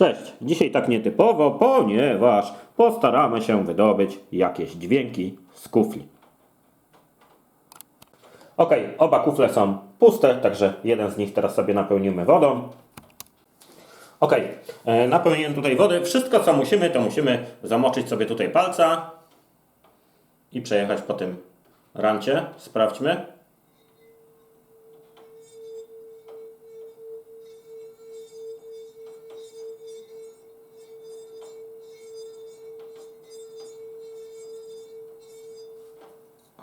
Cześć, dzisiaj tak nietypowo, ponieważ postaramy się wydobyć jakieś dźwięki z kufli. Ok, oba kufle są puste, także jeden z nich teraz sobie napełnimy wodą. Ok, e, napełniłem tutaj wody. Wszystko co musimy, to musimy zamoczyć sobie tutaj palca i przejechać po tym rancie. Sprawdźmy.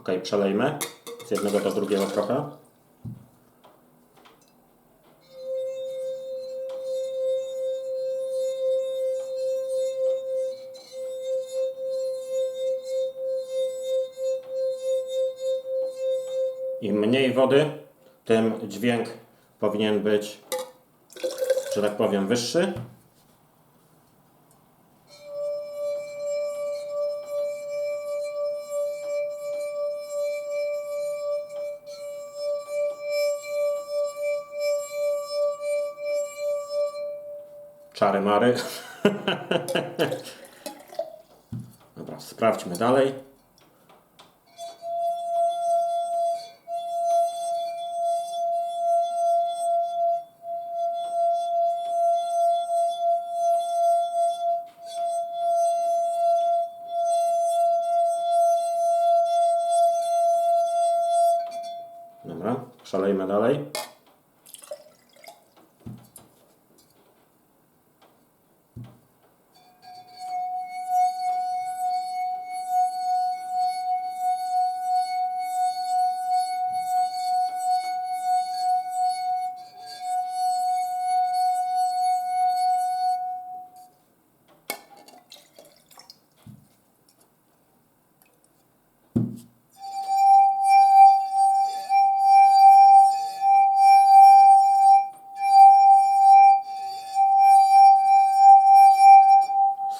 Ok, przelejmy z jednego do drugiego trochę. Im mniej wody, tym dźwięk powinien być, że tak powiem, wyższy. Czary mary. Dobra, sprawdźmy dalej. Dobra, szalejmy dalej.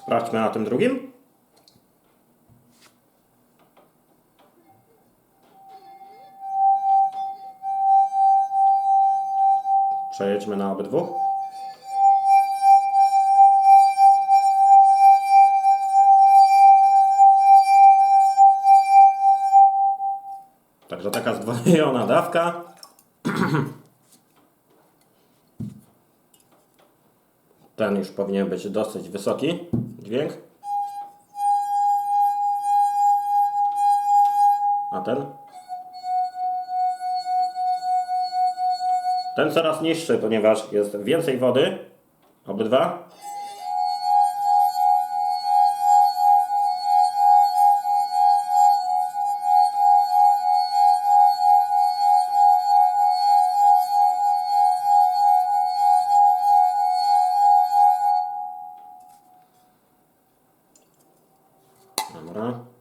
Sprawdźmy na tym drugim. Przejedźmy na obydwu. Także taka zdwojona dawka. Ten już powinien być dosyć wysoki dźwięk. A ten? Ten coraz niższy, ponieważ jest więcej wody. Obydwa. Dobra.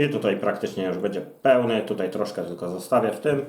I tutaj praktycznie już będzie pełny. Tutaj troszkę tylko zostawię w tym.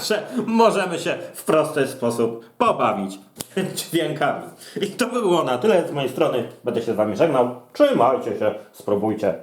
Także możemy się w prosty sposób pobawić dźwiękami. I to by było na tyle z mojej strony. Będę się z Wami żegnał. Trzymajcie się, spróbujcie.